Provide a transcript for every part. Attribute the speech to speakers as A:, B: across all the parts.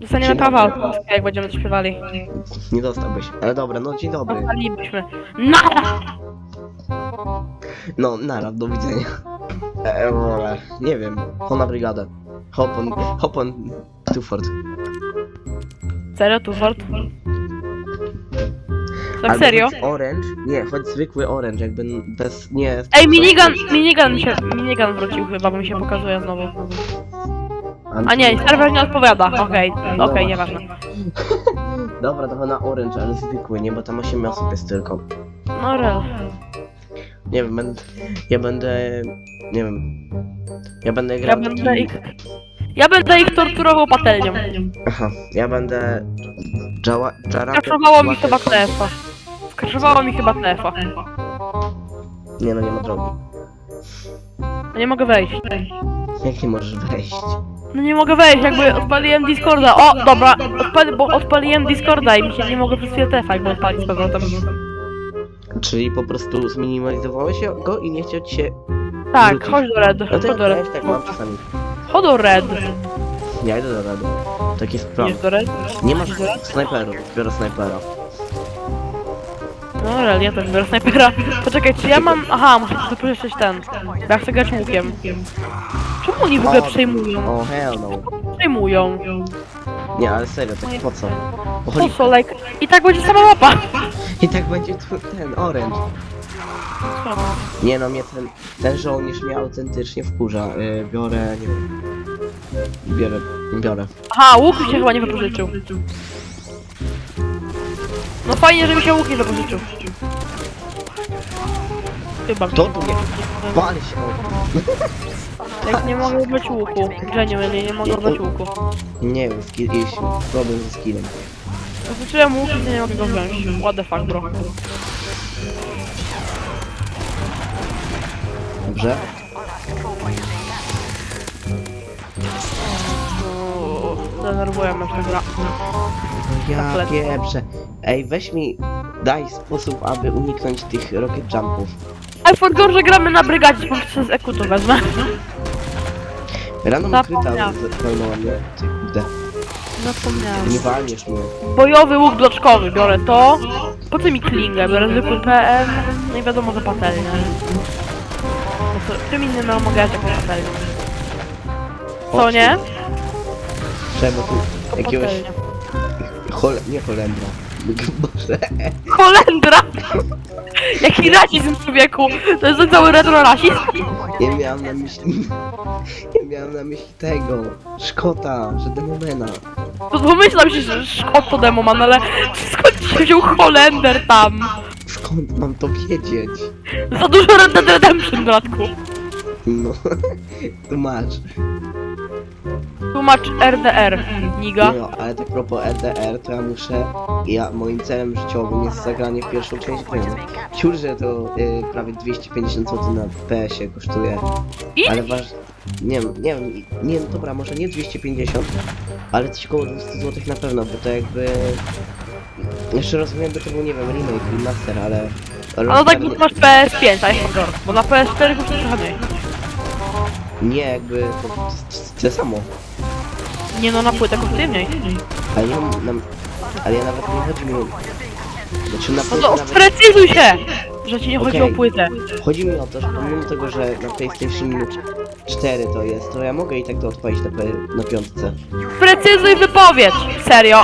A: Dostaniemy
B: dobry.
A: jak będziemy to śpiewali.
B: Nie dostałbyś. Ale dobra, no dzień dobry.
A: Dostalibyśmy. Nara!
B: No, nara, do widzenia. E, e, nie wiem, ho na brygadę. Hop on, hop on, Tuford.
A: Serio, tu Ford? Tak
B: Albo
A: serio?
B: Orange? Nie, chodź zwykły orange, jakby bez, nie...
A: Ej, minigun, minigun się, minigun wrócił chyba, bo mi się pokazuje znowu. A nie, serwer nie odpowiada, okej, okej, nieważne.
B: Dobra, to na orange, ale zwykły, nie, bo tam 8 osób jest tylko.
A: No rel.
B: Nie wiem, będę, ja będę, nie wiem, ja będę
A: Ja
B: grał...
A: będę ich... Ja będę ich torturował patelnią.
B: Aha, ja będę... Jała, Jarapę...
A: Skraszowało mi chyba TF-a. Skraszowało mi chyba TF-a.
B: Nie no, nie ma drogi.
A: No nie mogę wejść.
B: Jak nie możesz wejść?
A: No nie mogę wejść, jakby odpaliłem Discorda. O, dobra, odpali, bo odpaliłem Discorda i mi się nie mogę przez chwilę TF-a jakby odpalić z powrotem.
B: Czyli po prostu zminimalizowałeś go i nie chciał ci się...
A: Tak,
B: wrócić.
A: chodź do Red,
B: No
A: chodź do
B: ja
A: Red.
B: też tak mam czasami.
A: Chodź do Red.
B: Ja idę do rady. Tak jest plan.
A: Idziesz do Red?
B: Nie masz snajperów, biorę snajpera.
A: No Red, ja też biorę snajpera. Poczekaj, czy ja mam... Aha, muszę pożyczyć ten. Ja chcę grać łukiem. Czemu oni w ogóle przejmują?
B: O hell no.
A: Przejmują.
B: Nie, ale serio, tak po co? Bo
A: Po
B: chodzi...
A: co, like... I tak będzie sama mapa.
B: I tak będzie tu ten orange. Nie no, mnie ten, ten żołnierz mnie autentycznie wkurza. Yy, biorę, nie wiem. Biorę, biorę.
A: Aha, łuk mi się chyba nie wypożyczył. No fajnie, że mi się łuk nie wypożyczył. Chyba.
B: Kto tu mnie... Pal się!
A: Jak nie mogę ubrać łuku. Genuinely nie mogę ubrać łuku.
B: Nie wiem, skill, jest problem ze skillem.
A: Wypożyczyłem łuk i nie mogę go wziąć. What the fuck, bro.
B: Dobrze?
A: Uuu, Denerwuje mnie ta gra.
B: Ja
A: Kompletnie.
B: pieprzę. Ej, weź mi... Daj sposób, aby uniknąć tych rocket jumpów.
A: Ej, for gore, że gramy na brygadzie, po prostu z EQ to wezmę.
B: Rano mi kryta
A: Zapomniałam.
B: zapewniła mnie. Ty kurde,
A: Zapomniałem.
B: nie walniesz mnie.
A: Bojowy łuk bloczkowy, biorę to. Po co mi klingę? Biorę zwykły PM, no i wiadomo, że patelnię. Po co- Czym innym ja mogę grać jako patelnię? Co nie?
B: Trzeba tu jakiegoś...
A: patelnię.
B: Hol... nie Holendra. Boże.
A: Holendra! Jaki rasizm człowieku! To jest ten cały retro rasizm?
B: Nie miałem na myśli... Nie miałem na myśli tego. Szkota, że demomena.
A: To pomyślałem się, że Szkot to demoman, ale skąd się wziął Holender tam?
B: Skąd mam to wiedzieć?
A: Za dużo Red Dead Redemption, bratku.
B: No, tu masz.
A: Tłumacz RDR, niga.
B: No, ale tak propos RDR, to ja muszę... Ja, moim celem życiowym jest zagranie w pierwszą część gry. Ciur, że to y, prawie 250 zł na PS-ie kosztuje.
A: I?
B: Ale waż... Nie wiem, nie wiem, nie wiem, dobra, może nie 250, ale coś koło 200 zł na pewno, bo to jakby... Jeszcze rozumiem, by to był, nie wiem, remake, remaster, ale...
A: A no tak, bo ty masz PS5, a jest gore. Bo na PS4 kosztuje trochę mniej.
B: Nie, jakby to, to, to samo.
A: Nie no, na płytę mniej.
B: Ale ja, nam, ale ja nawet nie chodzi mi o... Znaczy na
A: No
B: płytę
A: to
B: nawet...
A: sprecyzuj się! Że ci nie chodzi
B: Okej.
A: o płytę.
B: Chodzi mi o to, że pomimo tego, że na PlayStation 4 to jest, to ja mogę i tak to odpalić na, na piątce.
A: Sprecyzuj wypowiedź! Serio.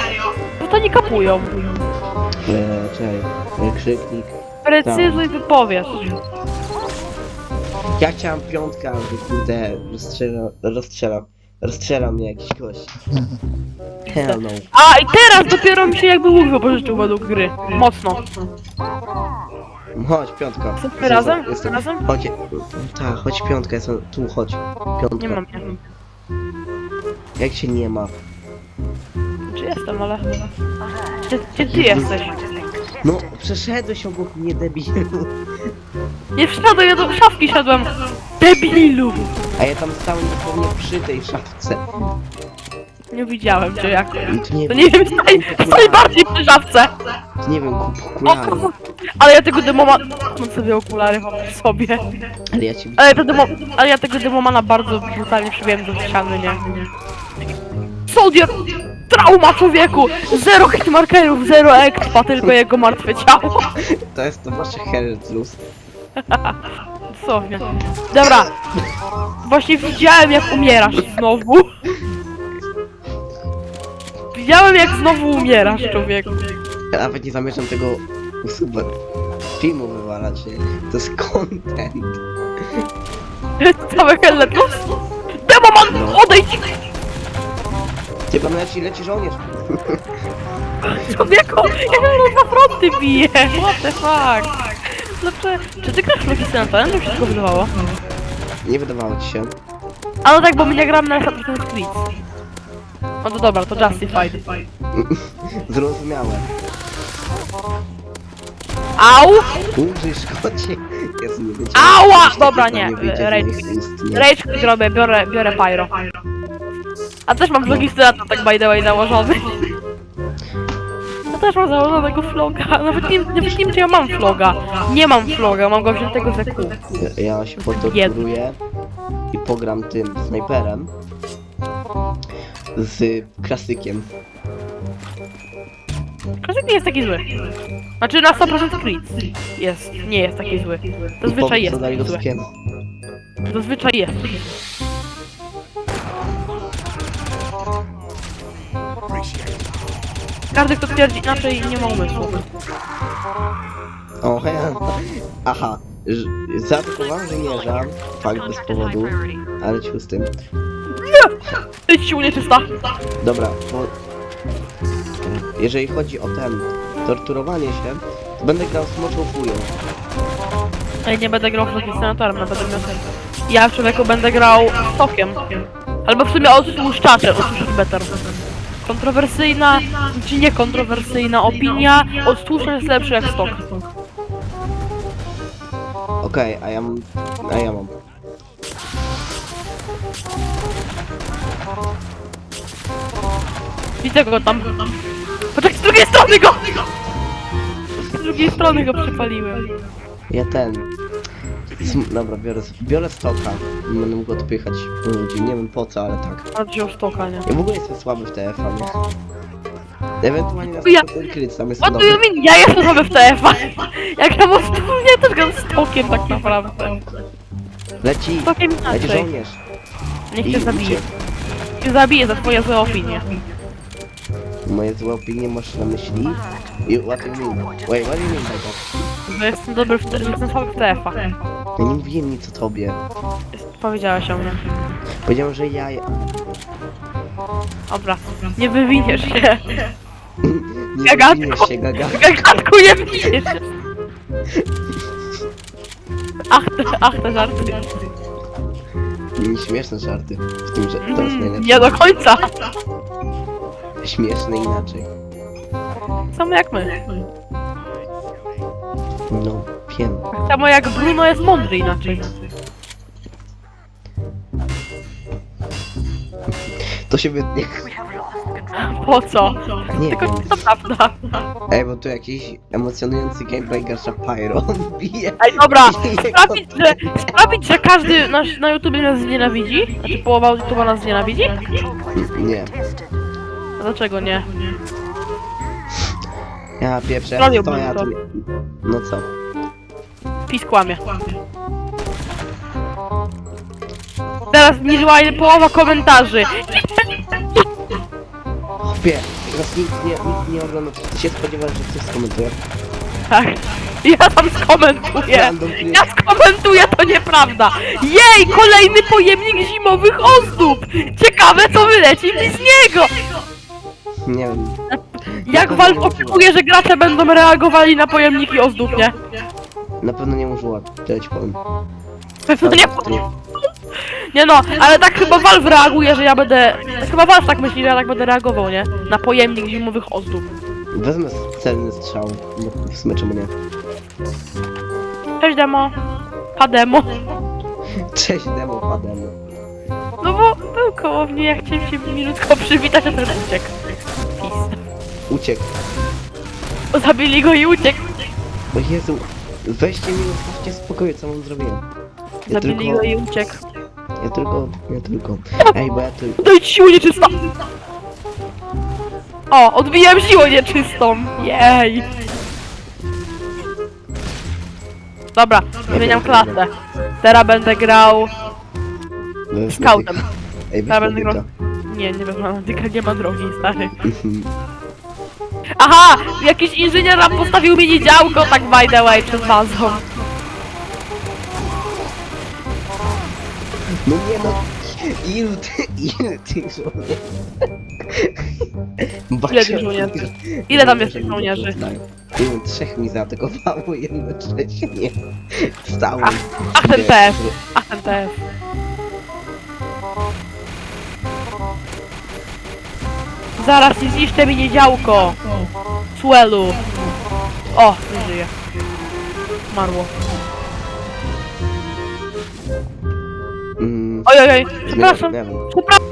A: Bo to nie kapują.
B: Eee, czekaj, eee, krzyknik.
A: Precyzuj wypowiedź.
B: Ja chciałem piątkę, ale kurde, rozstrzela, rozstrzela, rozstrzela mnie jakiś gość. Hell no.
A: A i teraz dopiero mi się jakby łuk wypożyczył według gry. Mocno.
B: Chodź, piątka.
A: Jesteśmy razem?
B: Jestem,
A: Razem?
B: chodź, tak, chodź piątka, jestem, tu chodź. Piątka.
A: Nie mam, nie mam.
B: Jak się nie ma?
A: Czy jestem, ale... Gdzie, gdzie ty jesteś?
B: No, przeszedłeś obok mnie, debilu.
A: Nie wszedłem, ja do szafki szedłem. Debilu!
B: A ja tam stałem dosłownie przy tej szafce.
A: Nie widziałem cię jako.
B: I tu nie
A: To nie wiem, stoi, stoi bardziej przy szafce.
B: tu nie wiem, kup okulary.
A: ale ja tego demoma... Mam sobie okulary mam w sobie.
B: Ale ja ci...
A: Ale, to demo... ale ja tego demomana bardzo brutalnie przybiłem do ściany, nie? Soldier! Trauma człowieku! Zero hitmarkerów, zero expa, tylko jego martwe ciało.
B: To jest to wasze Hertlus.
A: Dosłownie. Dobra. Właśnie widziałem jak umierasz znowu. Widziałem jak znowu umierasz, człowieku.
B: Ja nawet nie zamierzam tego super filmu wywalać, nie? To jest content.
A: Całe. Demoman,
B: No.
A: odejdź!
B: Ty pan leci, leci żołnierz.
A: Człowieku, ja na fronty biję. What the fuck? Dlaczego? Czy ty grasz Loki Senata? Mi się wszystko wydawało.
B: Nie wydawało ci się.
A: A no tak, bo my nie gramy na Assassin's Creed. No to dobra, to Justified.
B: Zrozumiałe.
A: Au!
B: Użyj szkodzie. Jezu, nie wiedziałem.
A: Ała! Dobra, nie, rage. quit robię, biorę, biorę Pyro. A też mam Logistyna tak by the way założony. Też mam założonego vloga. Nawet nie, nawet nie wiem czy ja mam vloga. Nie mam vloga, mam go wziętego ze kół.
B: Ja, się potorturuję i pogram tym snajperem z klasykiem.
A: Każdy nie jest taki zły. Znaczy na 100% Creed jest, nie jest taki zły. Zazwyczaj jest. Zazwyczaj jest. Każdy kto twierdzi inaczej nie ma umysłu.
B: O, hej. Aha. Ż- Zaatakowałem żołnierza. Fakt bez powodu. Ale ciu z tym.
A: Idź sił nieczysta.
B: Dobra, bo... Jeżeli chodzi o ten torturowanie się, to będę grał smoczą fują.
A: Ej, nie będę grał z senatorem, no będę miał ten. Ja człowieku będę grał tokiem. Albo w sumie odtłuszczaczem, odtłuszczacz better. Kontrowersyjna, czy niekontrowersyjna opinia, odtłuszczacz jest lepszy jak stok.
B: Okej, a ja mam... A ja mam.
A: Widzę go tam. Poczekaj, z drugiej strony go! Z drugiej strony go przepaliłem.
B: Ja ten... Sm- Dobra, biorę, biorę stoka. Będę mógł odpychać ludzi. Nie wiem po co, ale tak.
A: A wziął stoka, nie?
B: Ja w ogóle jestem słaby w TF-a, nie? Ewentualnie na
A: Ja-
B: tam jest
A: What do you mean? Ja jestem sobie w TF-a. Jak ja mam wspólnie też gram z tokiem tak naprawdę.
B: Leci!
A: Stokiem
B: Leci
A: inaczej.
B: żołnierz!
A: Niech
B: I
A: cię zabije.
B: uciekł.
A: Cię zabije za twoje złe opinie.
B: Moje złe opinie masz na myśli? I what do you mean? Wait, what do you mean by that?
A: Że jestem dobry w, że jestem słaby w TF-a.
B: Ja nie mówiłem nic o tobie.
A: Powiedziałeś o mnie.
B: Powiedziałem, że ja...
A: Dobra. Nie wywiniesz się.
B: Nie
A: Gagatku.
B: wywiniesz się, gagatku.
A: Gagatku nie wywiniesz się. Ach te, ach te żarty.
B: Nie śmieszne żarty. W tym, że to jest
A: Mm,
B: najlepsze.
A: Nie do końca.
B: Śmieszne inaczej.
A: Samo jak my.
B: No, wiem.
A: Samo jak Bruno jest mądry inaczej.
B: To się wytnie.
A: Po co?
B: Nie
A: Tylko
B: wiem.
A: to prawda.
B: Ej, bo tu jakiś emocjonujący gameplay gracza Pyro. Bije.
A: Ej, dobra, sprawić, że, sprawić, że każdy nasz, na YouTubie nas znienawidzi? Znaczy połowa YouTube'a nas znienawidzi?
B: Nie.
A: Dlaczego nie?
B: Ja
A: Zrobiłbym
B: to ja
A: to.
B: tu... No co?
A: PiS kłamie. Teraz zniżyła połowa komentarzy.
B: Chłopie, teraz nikt nie, nikt nie ogląda, ty się spodziewasz, że ktoś skomentuje.
A: Tak. Ja tam skomentuję. Ja skomentuję, to nieprawda. Jej, kolejny pojemnik zimowych ozdób. Ciekawe, co wyleci mi z niego.
B: Nie wiem.
A: Jak Valve oczekuje, że gracze będą reagowali na pojemniki ozdób, nie?
B: Na pewno nie tyle ci powiem.
A: Pewno nie,
B: nie.
A: no, ale tak chyba Valve reaguje, że ja będę... Chyba Valve tak myśli, że ja tak będę reagował, nie? Na pojemnik zimowych ozdób.
B: Wezmę celny strzał, bo w sumie czemu nie.
A: Cześć demo. Pademo.
B: Cześć, demo pademy.
A: No bo był koło mnie, jak chciałem się minutko przywitać, a ten uciekł.
B: Uciekł.
A: Zabili go i uciekł.
B: O Jezu, weźcie mi, zostawcie spokoju, co mam zrobiłem. Ja
A: Zabili
B: tylko,
A: go i uciekł.
B: ja tylko, ja tylko. Ej, bo ja tu,
A: Dojdź sił nieczysta! O, odbiłem siłę nieczystą! Jej! Dobra, zmieniam klasę. Teraz będę grał
B: Weź
A: scoutem.
B: medyka. Ej, weź
A: Teraz będę grał...
B: medyka.
A: Nie, nie wiem, tylko nie ma drogi, stary.
B: Mhm.
A: Aha! Jakiś inżynier nam postawił mini działko, tak by the way, przed bazą.
B: No nie no, ilu ty, ilu tych żołnierzy?
A: Ile tych żołnierzy? Ile tam jest tych żołnierzy?
B: Nie wiem, trzech mi zaatakowało jednocześnie. Wstałem.
A: Ach, ten TF. Ach, ten TF. Zaraz nie zniszczę mini działko. Suelu. O, nie żyje. Marło.
B: Mm,
A: Oj, oj, oj, przepraszam.
B: nie wiem.
A: Przepraszam.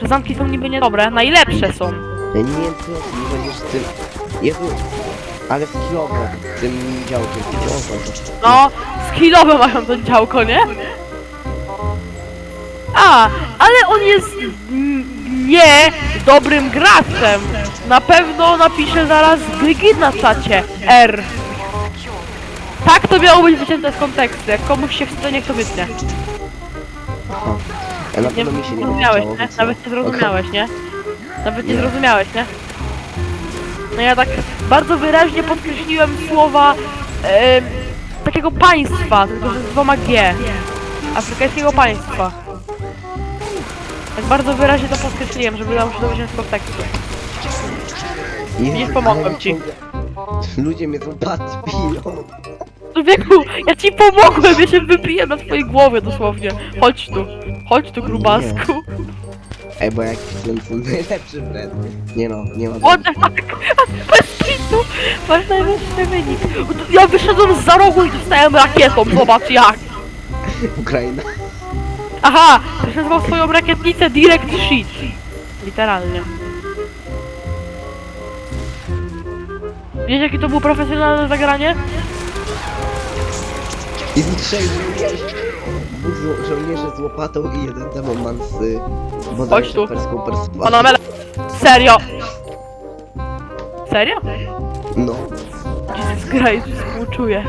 A: Że zamki są niby niedobre, najlepsze są.
B: Ja nie wiem co mi będziesz z tym... Jezu, ale skillowo tym działkiem. skillowo.
A: No, skillowe mają to działko, nie? A, ale on jest nie dobrym graczem. Na pewno napiszę zaraz Brigid na czacie. R. Tak to miało być wycięte z kontekstu. Jak komuś się chce, niech to wytnie.
B: Aha. Ja na
A: Nie
B: pewno mi się nie będzie
A: zrozumiałeś,
B: chciało,
A: nie?
B: więc?
A: Nawet nie zrozumiałeś, nie? Nawet nie
B: Nie.
A: zrozumiałeś, nie? No ja tak bardzo wyraźnie podkreśliłem słowa em, takiego państwa, tylko że z dwoma G. Afrykańskiego państwa. Tak bardzo wyraźnie to podkreśliłem, żeby nam się dowiedzieć z kontekstu. Widzisz, pomogłem ci.
B: Ludzie mnie zobaczą, biją.
A: Człowieku, ja ci pomogłem, ja się wypiję na twojej głowie dosłownie. Chodź tu, chodź tu grubasku.
B: Ej, bo ten są najlepszy wred. Nie no, nie ma.
A: What the fuck? Bez kitu! Masz najwyższy wynik. Ja wyszedłem z za rogu i dostałem rakietą, zobacz jak.
B: Ukraina.
A: Aha, ktoś nazwał swoją rakietnicę Direct Shit. Literalnie. Wiesz jakie to było profesjonalne zagranie?
B: I z trzech żołnierzy. Dwóch żo- żołnierzy z łopatą i jeden demoman z... y,
A: Chodź tu.
B: perską.
A: Serio? Serio?
B: No.
A: Jesus Christ, współczuję.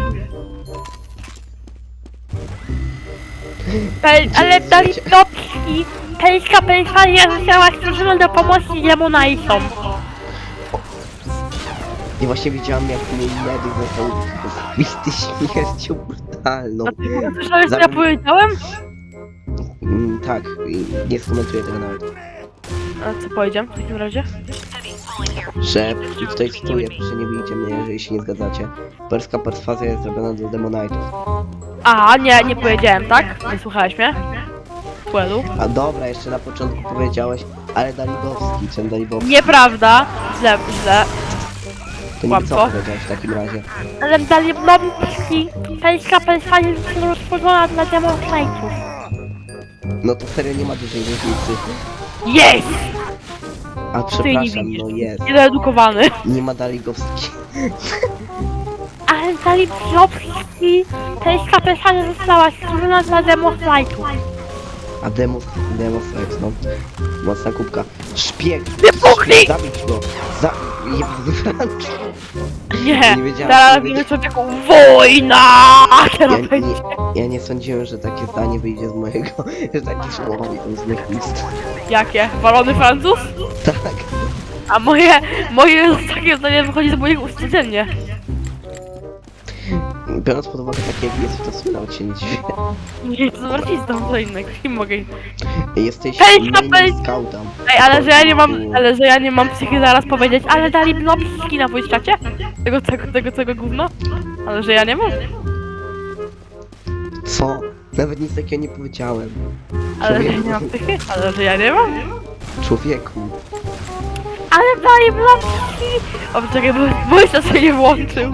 A: Pel, ale
B: Jezu,
A: dali
B: wiecie-
A: topki. Pelska Pensania została stworzona do pomocy demonajsom.
B: I właśnie widziałam jak mój medyk został zbity śmiercią brutalną.
A: A ty słyszałeś co ja
B: Zabi-
A: powiedziałem?
B: Mm, tak, i nie skomentuję tego nawet.
A: A co powiedziałem w takim razie?
B: Że tutaj cytuję, proszę nie bijcie mnie, jeżeli się nie zgadzacie. Perska perswazja jest zrobiona do demonitów.
A: A, nie, nie powiedziałem, tak? Nie słuchałeś mnie?
B: A dobra, jeszcze na początku powiedziałeś, ale Dalibowski, czym Dalibowski?
A: Nieprawda. Źle, źle.
B: To nie co powiedziałeś w takim razie?
A: Ale topki. Pelska Pensania została stworzona dla demonajsów.
B: No to serio nie ma dużej różnicy.
A: Jest!
B: A
A: nie
B: przepraszam,
A: widzisz.
B: no jest.
A: Niedoedukowany.
B: Nie ma Daligowski.
A: Ale dali topki. Pelska Pensania została stworzona dla demonajsów.
B: A Demos, Demos Rex, no. Mocna kubka. Szpieg!
A: Wybuchnij!
B: Zabić go! Za...
A: Nie,
B: Nie wiedziałem,
A: teraz
B: nie
A: co taką wojna! Teraz
B: Ja,
A: będzie.
B: nie, ja nie sądziłem, że takie zdanie wyjdzie z mojego, że takie słowo wyjdą z moich ust.
A: Jakie? Walony Francuz?
B: Tak.
A: A moje, moje takie zdanie wychodzi z moich ust codziennie.
B: Biorąc pod uwagę takie jak jest, to w sumie nawet się nie dziwię.
A: Nie, to z artistą, co innego, kim mogę...
B: Jesteś
A: Hej,
B: main
A: kapel!
B: scoutem.
A: Ej, ale że ja nie mam, ale że ja nie mam psychy zaraz powiedzieć, ale dali blobski na czacie? Tego, tego, tego, tego gówno? Ale że ja nie mam.
B: Co? Nawet nic takiego nie powiedziałem.
A: Ale że ja nie mam psychy? Ale że ja nie mam?
B: Człowieku.
A: Ale dali blobski! O, czekaj, bo chat się nie włączył.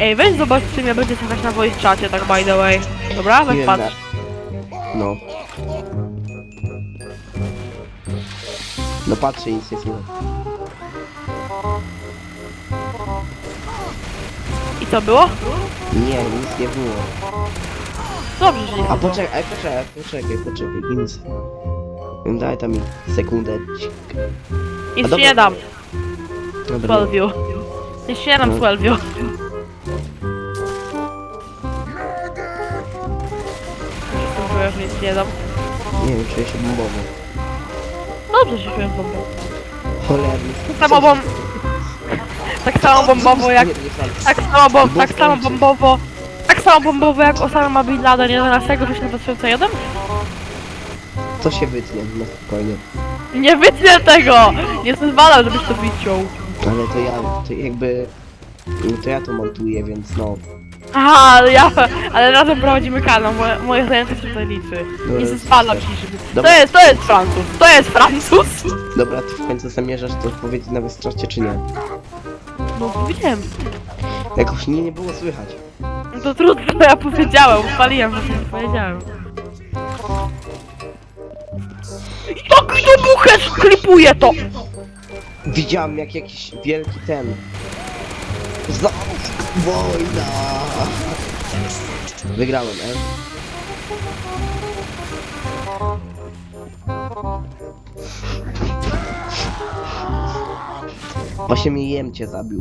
A: Ej, weź zobacz, czy mnie będzie słychać na voice czacie, tak by the way. Dobra, weź patrz.
B: No. No patrzę i nic nie słychać.
A: I co było?
B: Nie, nic nie było.
A: Dobrze, że nie
B: A
A: było.
B: poczekaj, poczekaj, poczekaj, poczekaj, Ginsa. Daj tam mi sekundę.
A: Nic
B: A
A: ci
B: dobra.
A: nie dam,
B: Dobra.
A: Swellview. Nic ci nie dam,
B: No.
A: Że nic nie dam.
B: Nie wiem, czuję się bombowo.
A: Dobrze się czuję z bombą.
B: Cholerny.
A: Tak samo bom... Tak samo bombowo jak...
B: Nie, nie.
A: Tak samo bom... Tak samo bombowo... Tak samo bombowo jak Osama Bin Laden 11 września 2001?
B: To się wytnie, na spokojnie.
A: Nie wytnę tego! Nie pozwalam, żebyś to wyciął.
B: Ale to ja, to jakby... no To ja to montuję, więc no.
A: Aha, ale ja... Ale razem prowadzimy kanał, moje, moje zajęcie się tutaj liczy. Nie
B: No,
A: zezwalam ci, żeby... To jest, to jest Francuz! To jest Francuz!
B: Dobra, ty w końcu zamierzasz to powiedzieć na wystracie, czy nie?
A: No wiem.
B: Jakoś nie, nie było słychać.
A: No to trudno, ja powiedziałem, upaliłem, że nie powiedziałem. Jak to buchę sklipuje to!
B: Widziałem jak jakiś wielki ten... Wojna! Wygrałem, e? Właśnie mnie jemcie zabił.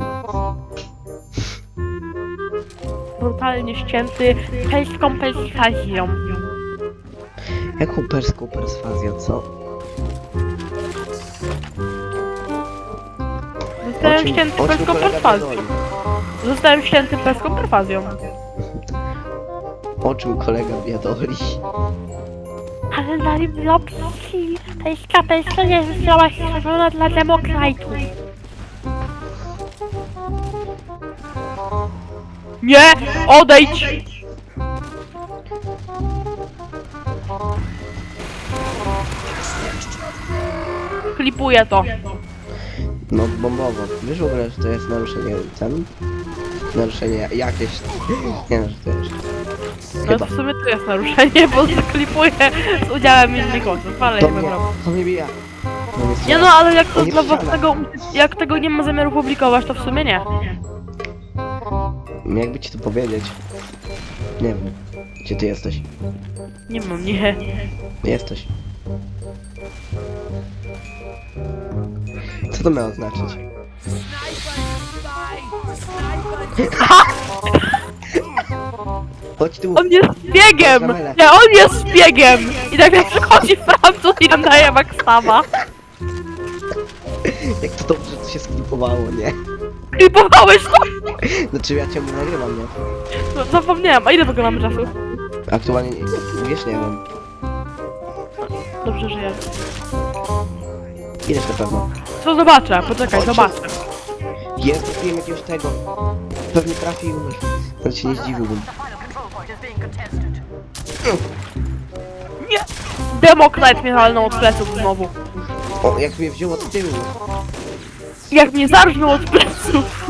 A: Brutalnie ścięty perską perswazją.
B: Jaką perską perswazję, co?
A: Zostałem ścięty perską perswazją. Zostałem ścięty perską perswazją.
B: O czym kolega biadoli?
A: Ale na Robloxi perska perswazja została stworzona dla demokratów. Nie! Odejdź! Klipuję to.
B: No bombowo. Wiesz w ogóle, że to jest naruszenie ten? Naruszenie jakieś... Nie wiem, że to jest.
A: No
B: Chyba.
A: to w sumie to jest naruszenie, bo zaklipuję z udziałem innych osób, ale
B: To
A: nie
B: mnie,
A: wiem.
B: to mnie bija. No nie,
A: Nie no, ale jak to
B: nie
A: dla własnego, jak tego nie ma zamiaru publikować, to w sumie nie.
B: Jakby ci to powiedzieć? Nie wiem. Gdzie ty jesteś?
A: Nie mam, nie.
B: Jesteś. To miało znaczyć? Chodź tu!
A: On jest biegiem! Nie, on jest biegiem! I nagle przychodzi Francuz i nam daje Maxama.
B: Jak to dobrze to się sklipowało, nie?
A: Klipowałeś to?
B: Znaczy ja ciągle nagrywam, nie?
A: No, zapomniałem, a ile w ogóle mamy czasu?
B: Aktualnie nie, wiesz, nie wiem.
A: Dobrze, że ja.
B: Ileś na pewno.
A: Co zobaczę, poczekaj, zobaczę.
B: Jest, kupiłem jakiegoś tego. Pewnie trafił. Nawet się nie zdziwiłbym.
A: Nie! Demokrat mnie walnął od pleców znowu.
B: O, jak mnie wziął od tyłu.
A: Jak mnie zarżnął od pleców.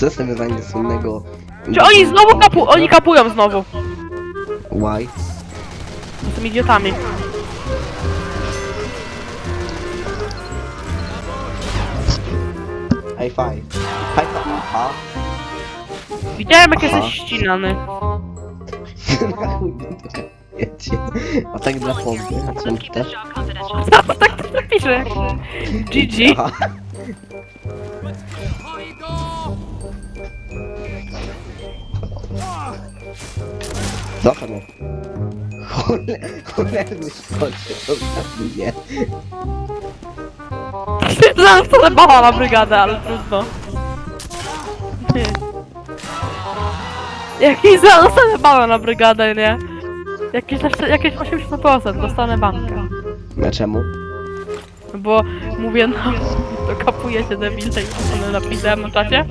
B: To jest nawiązanie do słynnego...
A: Czy oni znowu kapu... oni kapują znowu.
B: Why?
A: Są idiotami.
B: High five. High five. Aha.
A: Widziałem jak
B: Aha.
A: jesteś ścinany.
B: Na chuj mnie to kajecie. A tak dla pompy, a co mi też?
A: tak to napiszę. GG.
B: Aha. Zostaw mnie. Chole, cholerny szkodzie, zostaw mnie.
A: Zaraz to zabała na brygadę, ale trudno. Jakiś zaraz to zabała na brygadę, nie? Jakieś, jeszcze- jakieś 80% dostanę bankę.
B: A czemu?
A: No Bo mówię, no, to kapuje się debile i ale napisałem na czacie.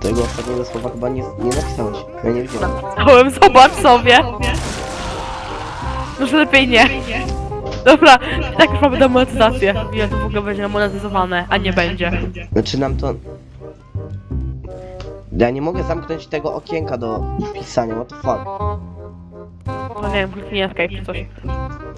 B: Tego ostatniego słowa chyba nie, nie napisałeś. Ja nie widziałem.
A: Napisałem, zobacz sobie. Może lepiej nie. Dobra, tak już mamy demonetyzację. Ile to w ogóle będzie monetyzowane, a nie będzie.
B: Znaczy nam to... Ja nie mogę zamknąć tego okienka do pisania, what the fuck.
A: No nie wiem, kliknij escape czy coś.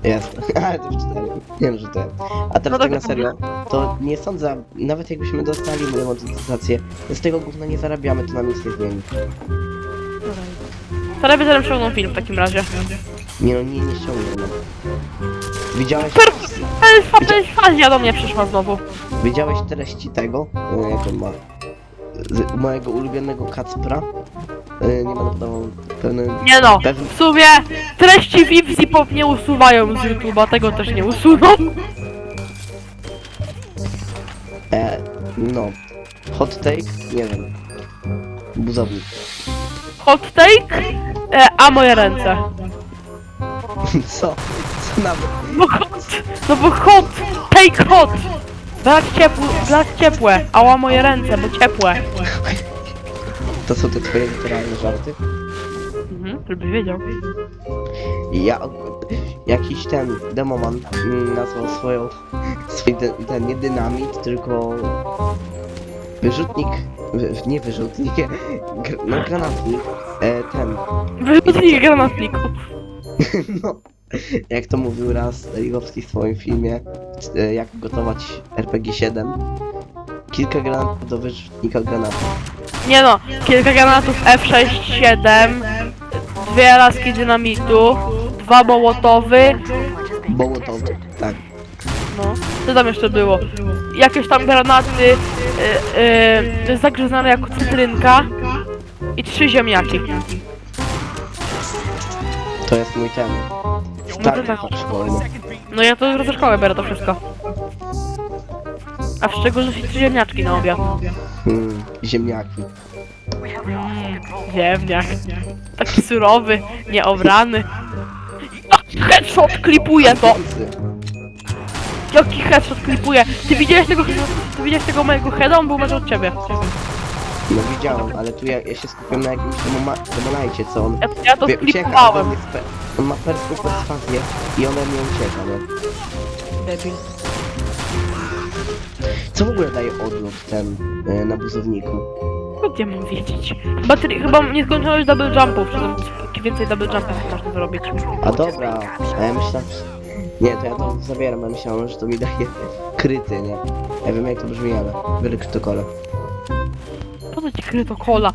B: Jest. Ale to cztery. Wiem, że to jest. A teraz
A: No
B: tak na serio, to nie sądzę, nawet jakbyśmy dostali demonetyzację, z tego gówna nie zarabiamy, to nam nic nie zmieni.
A: To lepiej zaraz ściągną film w takim razie.
B: Nie no, nie, nie ściągnę. No. Widziałeś,
A: Per... To jest, fa- to jest fazja do mnie przyszła znowu.
B: widziałeś treści tego, e, jak on ma, z mojego ulubionego Kacpra? E, Nie będę podawał pewne...
A: Nie no,
B: Pewnie-
A: w sumie treści Vipsi pop nie usuwają z YouTube'a, tego też nie usuną.
B: E, no. Hot take? Nie wiem. Buzownik.
A: Hot take, e, a moje ręce.
B: Co? Co nawet?
A: No hot, no bo hot, take hot. Blać ciepłe, blać ciepłe, ała moje ręce, bo ciepłe.
B: To są te twoje literalne żarty?
A: Mhm, żebyś wiedział.
B: Ja... Jakiś ten demoman mm, nazwał swoją... Swój de, ten nie dynamit, tylko... Wyrzutnik... Wy, nie wyrzutnik, gr, no granatnik. E, ten...
A: Wyrzutnik granatników.
B: No, jak to mówił raz Ligowski w swoim filmie, e, jak gotować RPG-7. Kilka granatów do wyrzutnika granatu.
A: Nie no, kilka granatów F6-7, dwie laski dynamitu, dwa mołotowy,
B: Bołotowy, tak.
A: no, co tam jeszcze było? Jakieś tam granaty, yy, yy, zagrzezane jako cytrynka i trzy ziemniaki.
B: To jest mój ten. Stary
A: tak.
B: szkolny.
A: No ja to ze szkoły biorę to wszystko. A w szczególności trzy ziemniaczki na obiad.
B: Mm, ziemniaki.
A: Mm, ziemniak. Taki surowy, nieobrany. Headshot klipuje to! Jaki headshot klipuje! Ty widziałeś tego, ty widziałeś tego mojego heada? On był metr od ciebie.
B: No widziałem, ale tu ja, ja się skupiam na jakimś demoma- demonajcie, co on...
A: Ja, ja to
B: wie- ucieka, ode
A: sklipowałem.
B: pe- on ma perską perswazję i ode mnie ucieka, nie?
A: Debil.
B: Co w ogóle daje odlot ten e, na buzowniku?
A: Gdzie mam wiedzieć? Baterii, chyba nie skończyłeś double jumpów, czy tam więcej double jumpów można zrobić.
B: A dobra, a ja myślałem, że... Nie, to ja to zabieram, ja myślałem, że to mi daje kryty, nie? Ja wiem jak to brzmi, ale biorę krytokole.
A: Po co ci kryto kola?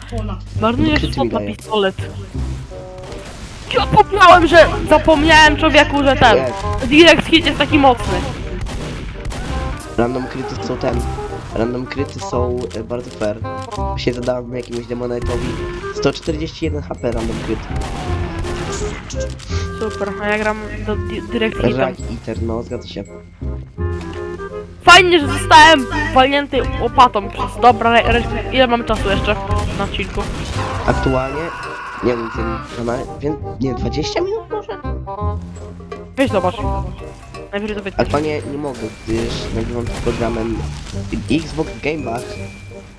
A: Marnujesz
B: Kryty mi
A: na
B: daje.
A: pistolet. Ja zapomniałem, że... Zapomniałem człowieku, że ten... Direct hit jest taki mocny.
B: random kryty są ten. Random kryty są e, bardzo fair. Się zadałem jakiemuś demonetowi 141 HP random kryt.
A: Super, a ja gram do di direct hitem.
B: Rak iter, no zgadza się.
A: Fajnie, że zostałem walnięty łopatą przez... Dobra, re- re- ile mamy czasu jeszcze na odcinku?
B: Aktualnie, nie wiem, ten nie 20 minut może?
A: Weź zobacz. Najwyżej to.
B: Aktualnie nie mogę, gdyż nagrywam z programem Xbox Game Pass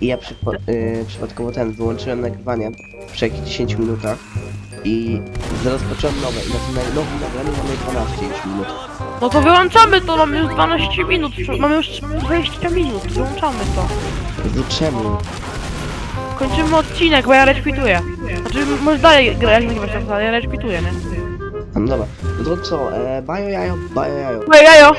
B: i ja przypa y, przypadkowo ten wyłączyłem nagrywanie przy jakichś 10 minutach i rozpocząłem nowe i na tym nowym nagraniu mamy 12 już minut.
A: No to wyłączamy to, mamy już 12 minut, mamy już 20 minut, wyłączamy to.
B: No czemu?
A: Kończymy odcinek, bo ja rekwituję. Znaczy, może dalej grać, nagrywać to, ale ja rekwituję, nie?
B: No dobra, no to co, e, bajo jajo, bajo jajo.
A: Ej, jajo!